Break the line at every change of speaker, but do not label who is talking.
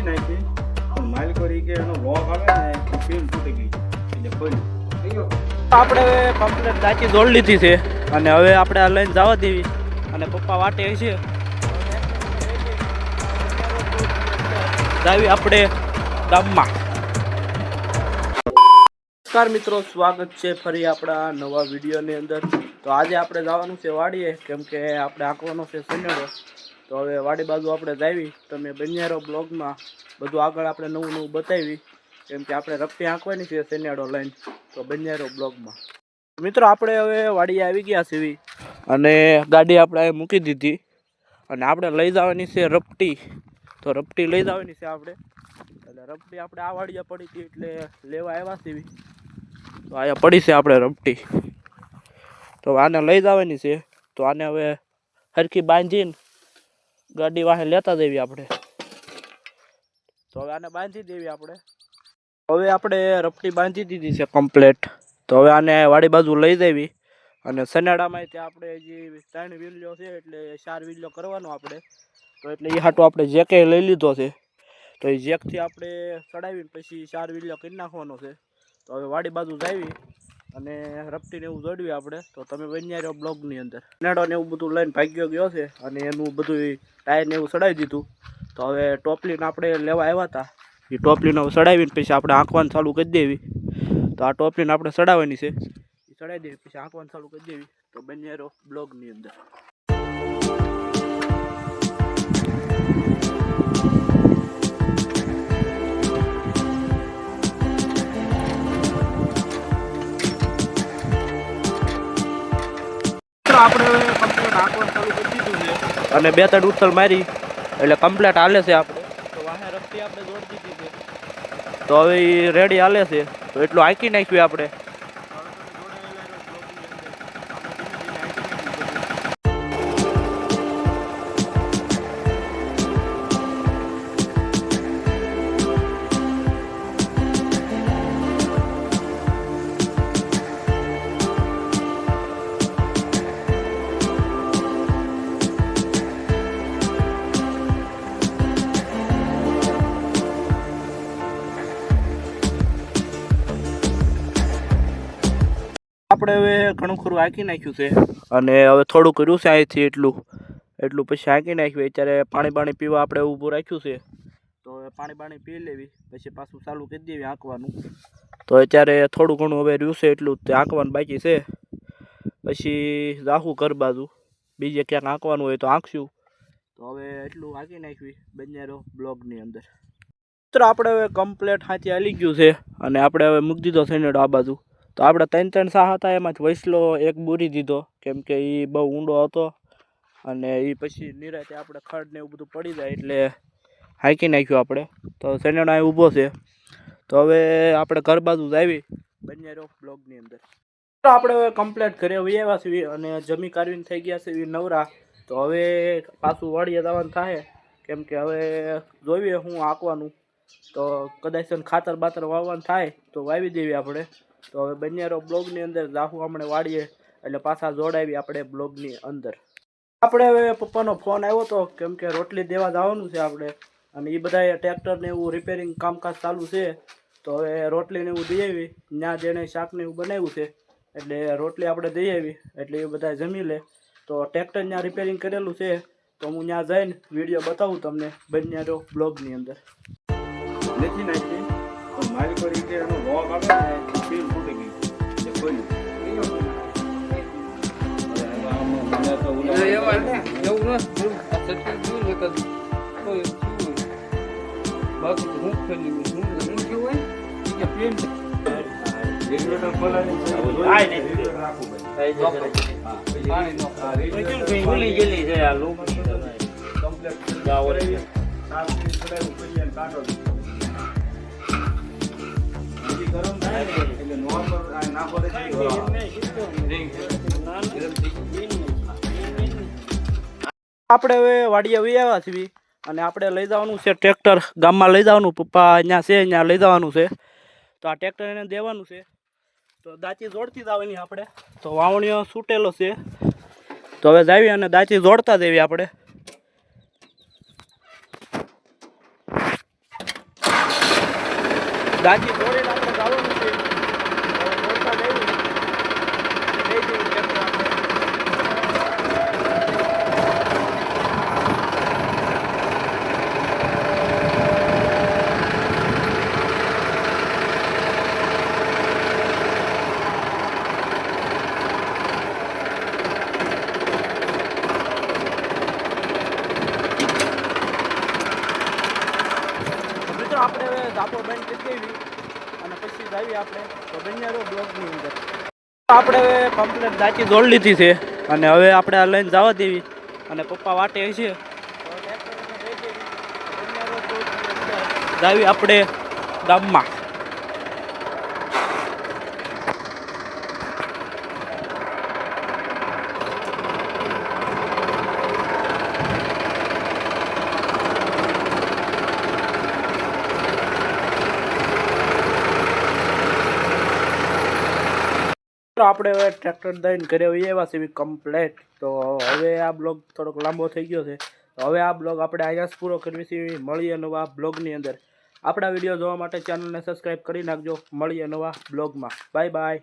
નથી નાખી પણ કરી કે એનો લોક આવે ને ફિલ્મ તૂટી ગઈ એટલે ખોલ્યું
આપણે કમ્પ્લેટ દાચી દોડ લીધી છે અને હવે આપણે આ લઈને જવા દેવી. અને પપ્પા વાટે છે. જાવી આપણે ગામમાં. નમસ્કાર મિત્રો સ્વાગત છે ફરી આપણા નવા વિડીયોની અંદર. તો આજે આપણે જવાનું છે વાડીએ કેમ કે આપણે આંકવાનો છે સનેડો તો હવે વાડી બાજુ આપણે જાવી તમે બન્યારો બ્લોગમાં બધું આગળ આપણે નવું નવું બતાવી. કેમ કે આપણે રપ્પી આંકવાની છે શનિયાળો લઈને, તો બન્યારો બ્લોગમાં. મિત્રો, આપણે હવે વાડીએ આવી ગયા છીએ. અને ગાડી આપણે મૂકી દીધી. અને આપણે લઈ જવાની છે રપટી. તો રપટી લઈ જવાની છે આપણે. એટલે રપટી આપણે આ વાડીએ પડી હતી એટલે લેવા આવ્યા છીએ. તો અહીંયા પડી છે આપણે રપટી. તો આને લઈ જવાની છે. તો આને હવે હરખી બાંધીને ગાડી વાહે લેતા દેવી આપણે. તો હવે આને બાંધી દેવી આપણે. હવે આપણે રપટી બાંધી દીધી છે કમ્પ્લેટ તો હવે આને વાડી બાજુ લઈ દેવી. અને સનાડામાં ત્યાં આપણે જે ત્રણ વિલ્યો છે એટલે ચાર વિલ્યો કરવાનો આપણે. તો એટલે એ હાટો આપણે જેકે લઈ લીધો છે, તો એ જેકથી આપણે ચડાવીને પછી ચાર વિલ્યો કરી નાખવાનો છે. તો હવે વાડી બાજુ જાવી. અને રપટીને એવું જોડવી આપણે, તો તમે બન્યા રહ્યો બ્લોગની અંદર. નેડો ને એવું બધું લઈને ભાગ્યો ગયો છે, અને એનું બધું ટાયરને એવું ચડાવી દીધું. તો હવે ટોપલીને આપણે લેવા આવ્યા હતા. એ ટોપલીને હવે ચડાવીને પછી આપણે આંકવાનું ચાલુ કરી દેવી. તો આ ટોપલીને આપણે ચડાવવાની છે. એ ચડાવી દેવી, પછી આંકવાનું ચાલુ કરી દેવી. તો બન્યા રહ્યો બ્લોગની અંદર. આપણે કમ્પ્લેટ આંકવાનું ચાલુ કરી દીધું છે. અને બે ત્રણ ઉથલ મારી એટલે કમ્પ્લેટ હાલે છે આપણે. તો વાહે રસ્તી આપણે દોડી દીધી છે. તો હવે એ રેડી હાલે છે. તો એટલું આંકી નાખ્યું આપણે. આપણે હવે ઘણું ખરું હાંકી નાખ્યું છે. અને હવે થોડું કર્યું છે અહીંથી એટલું. એટલું પછી હાંકી નાખ્યું. અત્યારે પાણી પાણી પીવા આપણે ઊભું રાખ્યું છે. તો હવે પાણી પાણી પી લેવી. પછી પાછું ચાલુ કરી દેવી આંકવાનું તો અત્યારે થોડું ઘણું હવે રહ્યું છે એટલું તે આંકવાનું બાકી છે. પછી રાખું ઘર બાજુ. બીજે ક્યાંક આંકવાનું હોય તો આંકશું તો હવે એટલું હાંકી નાખવી બંનેરો બ્લોગની અંદર. મિત્રો આપણે હવે કમ્પ્લેટ હાથી હાલી ગયું છે. અને આપણે હવે મૂકી દીધો સૈનેડો આ બાજુ. તો આપણે ત્રણ ત્રણ સાહ હતા, એમાંથી વૈસલો એક બુરી દીધો, કેમ કે એ બહુ ઊંડો હતો અને એ પછી નિરાતે આપણે ખડ ને એવું બધું પડી જાય એટલે હાંકી નાખ્યું આપણે. તો સેનેડો અહીં ઊભો છે. તો હવે આપણે ઘર બાજુ જ આવી બંનેરો બ્લોગની અંદર. આપણે હવે કમ્પ્લેટ વહી આવ્યા છીએ અને જમી કાઢવીને થઈ ગયા છે નવરા. તો હવે પાછું વાળીએ જવાનું થાય, કેમ કે હવે જોઈએ હું આંકવાનું તો કદાચ ખાતર બાતર વાવવાનું થાય તો વાવી દેવી આપણે. તો હવે બંનેરો બ્લોગની અંદર રાહુ આપણે વાળીએ એટલે પાછા જોડાવી આપણે બ્લોગની અંદર. આપણે હવે પપ્પાનો ફોન આવ્યો હતો કેમ કે રોટલી દેવા જવાનું છે આપણે. અને એ બધા ટ્રેક્ટર ને એવું રિપેરિંગ કામકાજ ચાલુ છે. તો હવે રોટલી ને એવું દઈ આવી. ત્યાં જેણે શાક ને એવું બનાવ્યું છે. એટલે રોટલી આપણે દઈ આવી. એટલે એ બધા જમી લે. તો ટ્રેક્ટર ત્યાં રિપેરિંગ કરેલું છે. તો હું ત્યાં જઈને વીડિયો બતાવું તમને બંનેરો બ્લોગની અંદર.
નથી નાખી. પણ માલકોરી કે એનો લોક આવે ને ફીલ ફૂટી ગઈ એટલે ખોલ્યું હવે ગયેલી છે.
આ
રેગ્યુલેટર કમ્પ્લેટ કાઢો. ને.
આપણે હવે વાડીએ વહી આવ્યા છીએ અને આપણે લઈ જવાનું છે ટ્રેક્ટર. ગામમાં લઈ જવાનું પપ્પા અહીંયા છે અહીંયા લઈ જવાનું છે. તો આ ટ્રેક્ટર એને દેવાનું છે. તો દાંચી જોડતી જ જવાની આપણે. તો વાવણીઓ છૂટેલો છે. તો હવે જાવી અને દાંચી જોડતા દેવી આપણે. દાંચી જોડેલા આપણે જવાનું છે આપણે ધાપો બંધ કરી દેવી. આપણે, તો બંને રહો બ્લોગની કમ્પ્લેટ દાંતી દોડ લીધી છે અને હવે આપણે આ લઈને જવા દેવી. અને પપ્પા વાટે છે. જાવી આપણે ગામમાં. તો આપણે હવે ટ્રેક્ટર દઈને ઘરે આવીએ એવા છે કમ્પ્લેટ તો હવે આ બ્લોગ થોડોક લાંબો થઈ ગયો છે. હવે આ બ્લોગ આપણે અહીંયા પૂરો કરવી છે મળીએ નવા બ્લોગની અંદર. આપણા વીડિયો જોવા માટે ચેનલને સબસ્ક્રાઈબ કરી નાખજો. મળીએ નવા બ્લોગમાં. Bye bye